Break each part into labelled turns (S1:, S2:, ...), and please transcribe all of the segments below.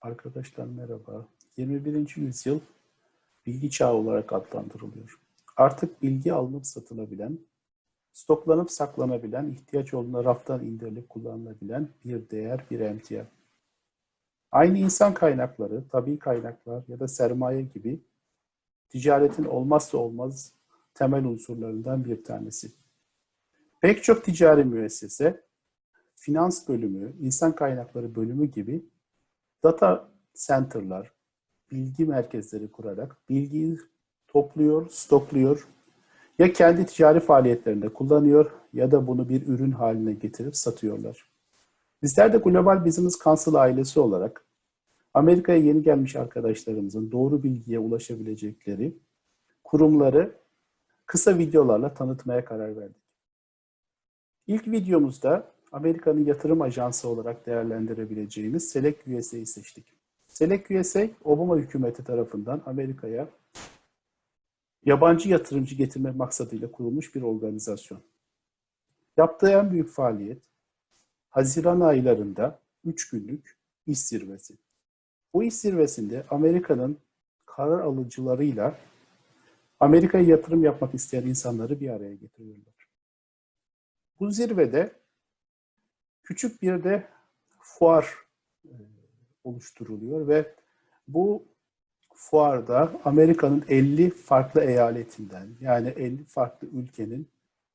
S1: Arkadaşlar merhaba. 21. yüzyıl bilgi çağı olarak adlandırılıyor. Artık bilgi alınıp satılabilen, stoklanıp saklanabilen, ihtiyaç olduğunda raftan indirilip kullanılabilen bir değer, bir emtia. Aynı insan kaynakları, tabi kaynaklar ya da sermaye gibi ticaretin olmazsa olmaz temel unsurlarından bir tanesi. Pek çok ticari müessese, finans bölümü, insan kaynakları bölümü gibi data center'lar, bilgi merkezleri kurarak bilgiyi topluyor, stokluyor. Ya kendi ticari faaliyetlerinde kullanıyor ya da bunu bir ürün haline getirip satıyorlar. Bizler de Global Business Council ailesi olarak Amerika'ya yeni gelmiş arkadaşlarımızın doğru bilgiye ulaşabilecekleri kurumları kısa videolarla tanıtmaya karar verdik. İlk videomuzda Amerika'nın yatırım ajansı olarak değerlendirebileceğimiz Select USA'yı seçtik. Select USA, Obama hükümeti tarafından Amerika'ya yabancı yatırımcı getirme maksadıyla kurulmuş bir organizasyon. Yaptığı en büyük faaliyet, Haziran aylarında 3 günlük iş zirvesi. Bu iş zirvesinde Amerika'nın karar alıcılarıyla Amerika'ya yatırım yapmak isteyen insanları bir araya getiriyorlar. Bu zirvede küçük bir de fuar e, oluşturuluyor ve bu fuarda Amerika'nın 50 farklı eyaletinden yani 50 farklı ülkenin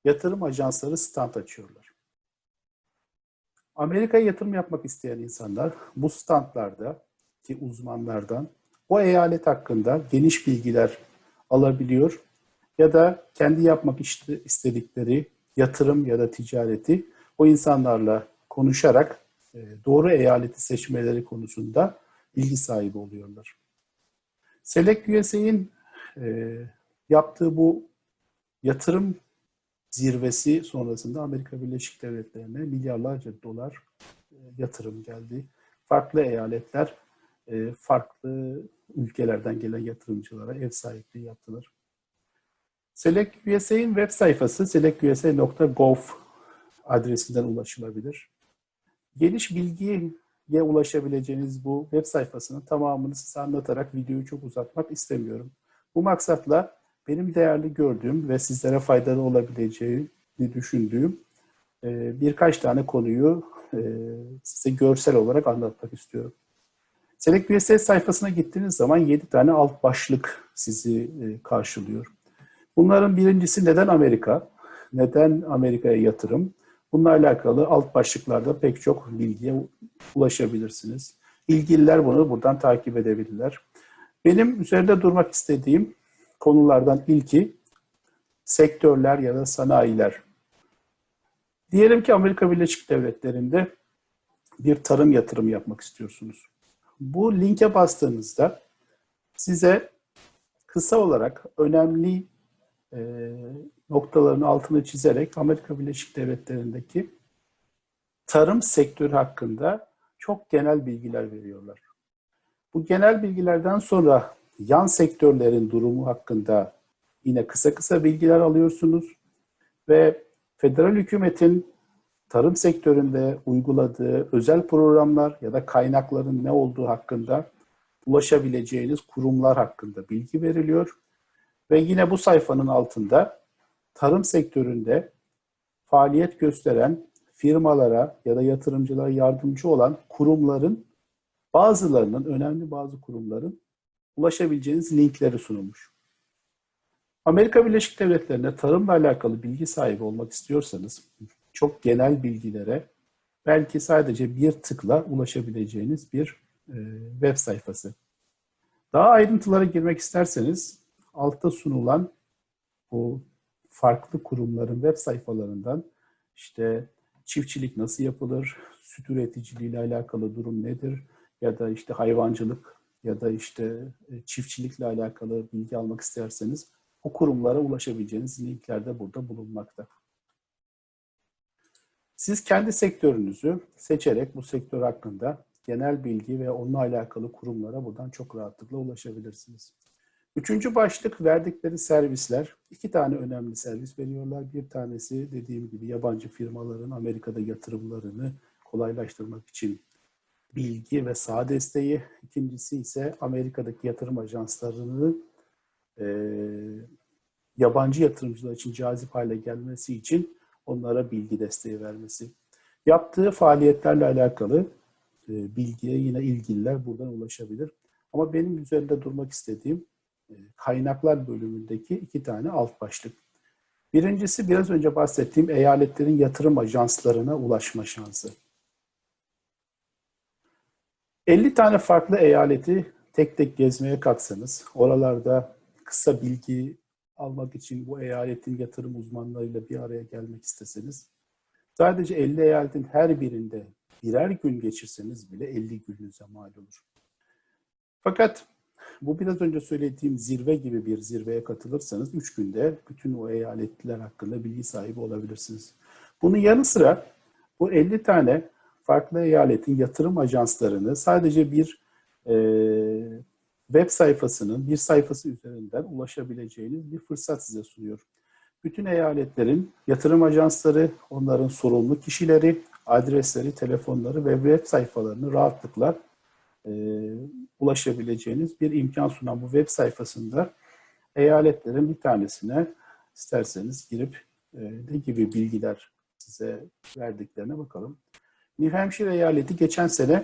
S1: yatırım ajansları stand açıyorlar. Amerika'ya yatırım yapmak isteyen insanlar bu standlarda ki uzmanlardan o eyalet hakkında geniş bilgiler alabiliyor ya da kendi yapmak istedikleri yatırım ya da ticareti o insanlarla konuşarak e, doğru eyaleti seçmeleri konusunda bilgi sahibi oluyorlar. Select USA'in e, yaptığı bu yatırım zirvesi sonrasında Amerika Birleşik Devletleri'ne milyarlarca dolar e, yatırım geldi. Farklı eyaletler, farklı ülkelerden gelen yatırımcılara ev sahipliği yaptılar. Select USA'in web sayfası selectusa.gov adresinden ulaşılabilir. Geniş bilgiye ulaşabileceğiniz bu web sayfasının tamamını size anlatarak videoyu çok uzatmak istemiyorum. Bu maksatla benim değerli gördüğüm ve sizlere faydalı olabileceğini düşündüğüm e, birkaç tane konuyu e, size görsel olarak anlatmak istiyorum. Select USA sayfasına gittiğiniz zaman 7 tane alt başlık sizi e, karşılıyor. Bunların birincisi neden Amerika? Neden Amerika'ya yatırım? Bununla alakalı alt başlıklarda pek çok bilgiye ulaşabilirsiniz. İlgililer bunu buradan takip edebilirler. Benim üzerinde durmak istediğim konulardan ilki sektörler ya da sanayiler. Diyelim ki Amerika Birleşik Devletleri'nde bir tarım yatırımı yapmak istiyorsunuz. Bu linke bastığınızda size kısa olarak önemli e, noktaların altını çizerek Amerika Birleşik Devletleri'ndeki tarım sektörü hakkında çok genel bilgiler veriyorlar. Bu genel bilgilerden sonra yan sektörlerin durumu hakkında yine kısa kısa bilgiler alıyorsunuz ve federal hükümetin tarım sektöründe uyguladığı özel programlar ya da kaynakların ne olduğu hakkında ulaşabileceğiniz kurumlar hakkında bilgi veriliyor. Ve yine bu sayfanın altında tarım sektöründe faaliyet gösteren firmalara ya da yatırımcılara yardımcı olan kurumların bazılarının, önemli bazı kurumların ulaşabileceğiniz linkleri sunulmuş. Amerika Birleşik Devletleri'nde tarımla alakalı bilgi sahibi olmak istiyorsanız çok genel bilgilere belki sadece bir tıkla ulaşabileceğiniz bir e, web sayfası. Daha ayrıntılara girmek isterseniz altta sunulan bu farklı kurumların web sayfalarından işte çiftçilik nasıl yapılır, süt üreticiliği ile alakalı durum nedir ya da işte hayvancılık ya da işte e, çiftçilikle alakalı bilgi almak isterseniz o kurumlara ulaşabileceğiniz linkler de burada bulunmakta. Siz kendi sektörünüzü seçerek bu sektör hakkında genel bilgi ve onunla alakalı kurumlara buradan çok rahatlıkla ulaşabilirsiniz. Üçüncü başlık verdikleri servisler. İki tane önemli servis veriyorlar. Bir tanesi dediğim gibi yabancı firmaların Amerika'da yatırımlarını kolaylaştırmak için bilgi ve saha desteği. İkincisi ise Amerika'daki yatırım ajanslarını e, yabancı yatırımcılar için cazip hale gelmesi için onlara bilgi desteği vermesi. Yaptığı faaliyetlerle alakalı e, bilgiye yine ilgililer buradan ulaşabilir. Ama benim üzerinde durmak istediğim kaynaklar bölümündeki iki tane alt başlık. Birincisi biraz önce bahsettiğim eyaletlerin yatırım ajanslarına ulaşma şansı. 50 tane farklı eyaleti tek tek gezmeye kalksanız, oralarda kısa bilgi almak için bu eyaletin yatırım uzmanlarıyla bir araya gelmek isteseniz, sadece 50 eyaletin her birinde birer gün geçirseniz bile 50 gününüze mal olur. Fakat bu biraz önce söylediğim zirve gibi bir zirveye katılırsanız 3 günde bütün o eyaletler hakkında bilgi sahibi olabilirsiniz. Bunun yanı sıra bu 50 tane farklı eyaletin yatırım ajanslarını sadece bir e, web sayfasının bir sayfası üzerinden ulaşabileceğiniz bir fırsat size sunuyor. Bütün eyaletlerin yatırım ajansları, onların sorumlu kişileri, adresleri, telefonları ve web sayfalarını rahatlıkla e, ulaşabileceğiniz bir imkan sunan bu web sayfasında eyaletlerin bir tanesine isterseniz girip e, ne gibi bilgiler size verdiklerine bakalım. New Hampshire eyaleti geçen sene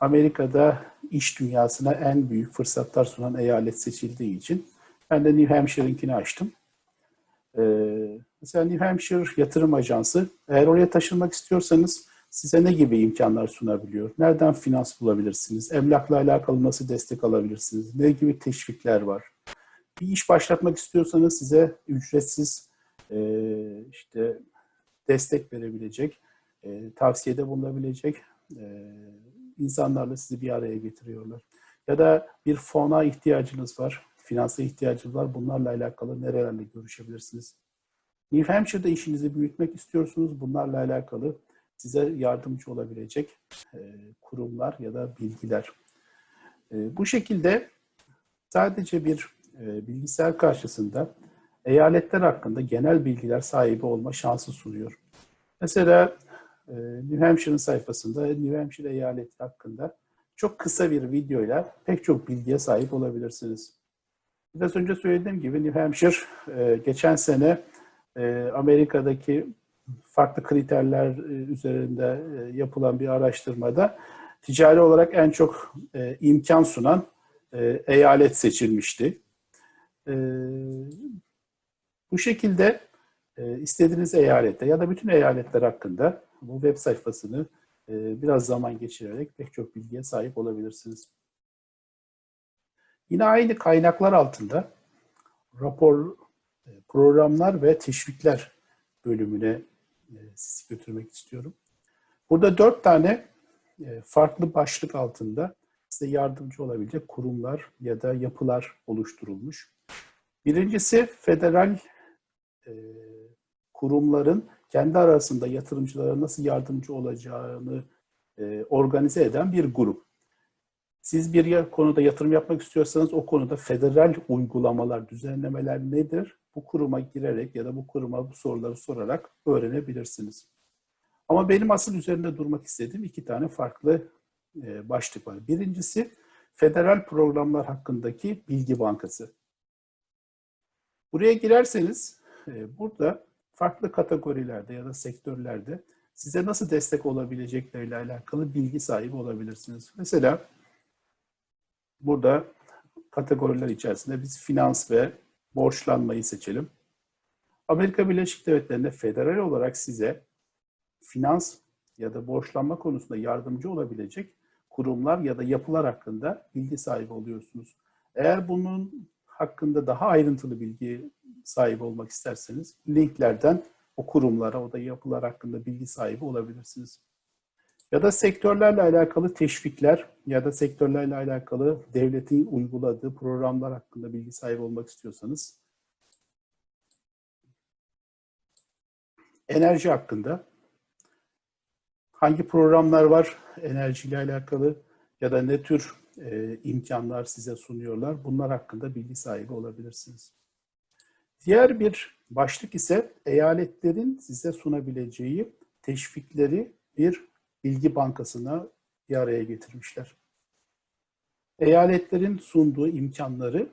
S1: Amerika'da iş dünyasına en büyük fırsatlar sunan eyalet seçildiği için ben de New Hampshire'ınkini açtım. Ee, mesela New Hampshire Yatırım Ajansı eğer oraya taşınmak istiyorsanız size ne gibi imkanlar sunabiliyor? Nereden finans bulabilirsiniz? Emlakla alakalı nasıl destek alabilirsiniz? Ne gibi teşvikler var? Bir iş başlatmak istiyorsanız size ücretsiz e, işte destek verebilecek, e, tavsiyede bulunabilecek e, insanlarla sizi bir araya getiriyorlar. Ya da bir fona ihtiyacınız var, finansa ihtiyacınız var. Bunlarla alakalı nerelerle görüşebilirsiniz? New Hampshire'da işinizi büyütmek istiyorsunuz. Bunlarla alakalı size yardımcı olabilecek e, kurumlar ya da bilgiler. E, bu şekilde sadece bir e, bilgisayar karşısında eyaletler hakkında genel bilgiler sahibi olma şansı sunuyor. Mesela New Hampshire'ın sayfasında New Hampshire eyaleti hakkında çok kısa bir videoyla pek çok bilgiye sahip olabilirsiniz. Biraz önce söylediğim gibi New Hampshire geçen sene Amerika'daki farklı kriterler üzerinde yapılan bir araştırmada ticari olarak en çok imkan sunan eyalet seçilmişti. Bu şekilde istediğiniz eyalette ya da bütün eyaletler hakkında bu web sayfasını biraz zaman geçirerek pek çok bilgiye sahip olabilirsiniz. Yine aynı kaynaklar altında rapor, programlar ve teşvikler bölümüne sizi götürmek istiyorum. Burada dört tane farklı başlık altında size yardımcı olabilecek kurumlar ya da yapılar oluşturulmuş. Birincisi federal kurumların kendi arasında yatırımcılara nasıl yardımcı olacağını organize eden bir grup. Siz bir konuda yatırım yapmak istiyorsanız o konuda federal uygulamalar, düzenlemeler nedir? Bu kuruma girerek ya da bu kuruma bu soruları sorarak öğrenebilirsiniz. Ama benim asıl üzerinde durmak istediğim iki tane farklı başlık var. Birincisi federal programlar hakkındaki bilgi bankası. Buraya girerseniz burada farklı kategorilerde ya da sektörlerde size nasıl destek olabilecekleriyle alakalı bilgi sahibi olabilirsiniz. Mesela burada kategoriler içerisinde biz finans ve borçlanmayı seçelim. Amerika Birleşik Devletleri'nde federal olarak size finans ya da borçlanma konusunda yardımcı olabilecek kurumlar ya da yapılar hakkında bilgi sahibi oluyorsunuz. Eğer bunun hakkında daha ayrıntılı bilgi sahibi olmak isterseniz linklerden o kurumlara, o da yapılar hakkında bilgi sahibi olabilirsiniz. Ya da sektörlerle alakalı teşvikler ya da sektörlerle alakalı devletin uyguladığı programlar hakkında bilgi sahibi olmak istiyorsanız enerji hakkında hangi programlar var enerjiyle alakalı ya da ne tür e, imkanlar size sunuyorlar. Bunlar hakkında bilgi sahibi olabilirsiniz. Diğer bir başlık ise eyaletlerin size sunabileceği teşvikleri bir bilgi bankasına bir araya getirmişler. Eyaletlerin sunduğu imkanları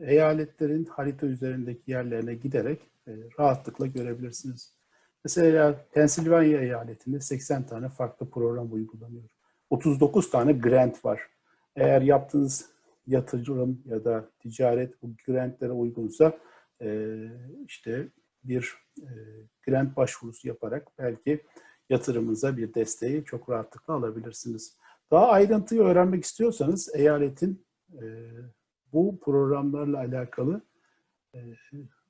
S1: eyaletlerin harita üzerindeki yerlerine giderek e, rahatlıkla görebilirsiniz. Mesela Pensilvanya eyaletinde 80 tane farklı program uygulanıyor. 39 tane grant var. Eğer yaptığınız yatırım ya da ticaret bu grantlere uygunsa e, işte bir e, grant başvurusu yaparak belki yatırımınıza bir desteği çok rahatlıkla alabilirsiniz. Daha ayrıntıyı öğrenmek istiyorsanız eyaletin e, bu programlarla alakalı e,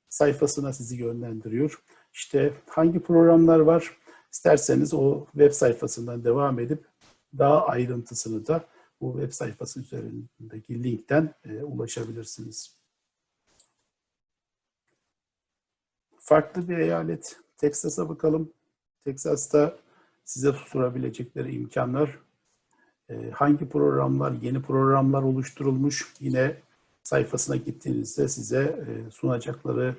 S1: sayfasına sizi yönlendiriyor. İşte hangi programlar var isterseniz o web sayfasından devam edip daha ayrıntısını da bu web sayfası üzerindeki linkten e, ulaşabilirsiniz. Farklı bir eyalet. Teksas'a bakalım. Teksas'ta size sunabilecekleri imkanlar e, hangi programlar, yeni programlar oluşturulmuş yine sayfasına gittiğinizde size e, sunacakları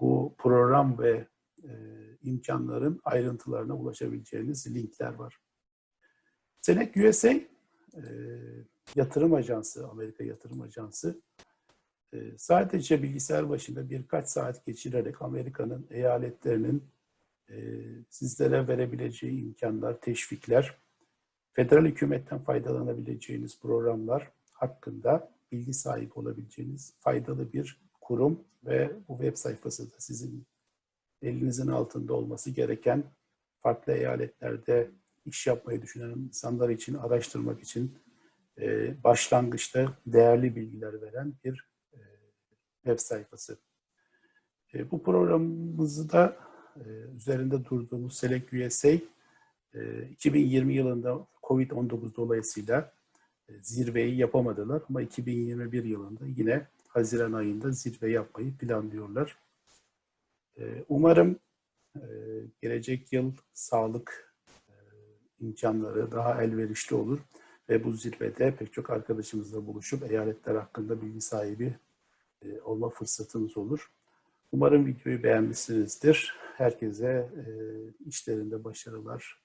S1: bu program ve e, imkanların ayrıntılarına ulaşabileceğiniz linkler var. Senek USA yatırım ajansı, Amerika yatırım ajansı sadece bilgisayar başında birkaç saat geçirerek Amerika'nın eyaletlerinin sizlere verebileceği imkanlar, teşvikler, federal hükümetten faydalanabileceğiniz programlar hakkında bilgi sahibi olabileceğiniz faydalı bir kurum ve bu web sayfası da sizin elinizin altında olması gereken farklı eyaletlerde iş yapmayı düşünen insanlar için araştırmak için e, başlangıçta değerli bilgiler veren bir e, web sayfası. E, bu programımızı da üzerinde durduğumuz Select USA e, 2020 yılında COVID-19 dolayısıyla e, zirveyi yapamadılar ama 2021 yılında yine Haziran ayında zirve yapmayı planlıyorlar. E, umarım e, gelecek yıl sağlık imkanları daha elverişli olur ve bu zirvede pek çok arkadaşımızla buluşup eyaletler hakkında bilgi sahibi olma fırsatımız olur. Umarım videoyu beğenmişsinizdir. Herkese işlerinde başarılar,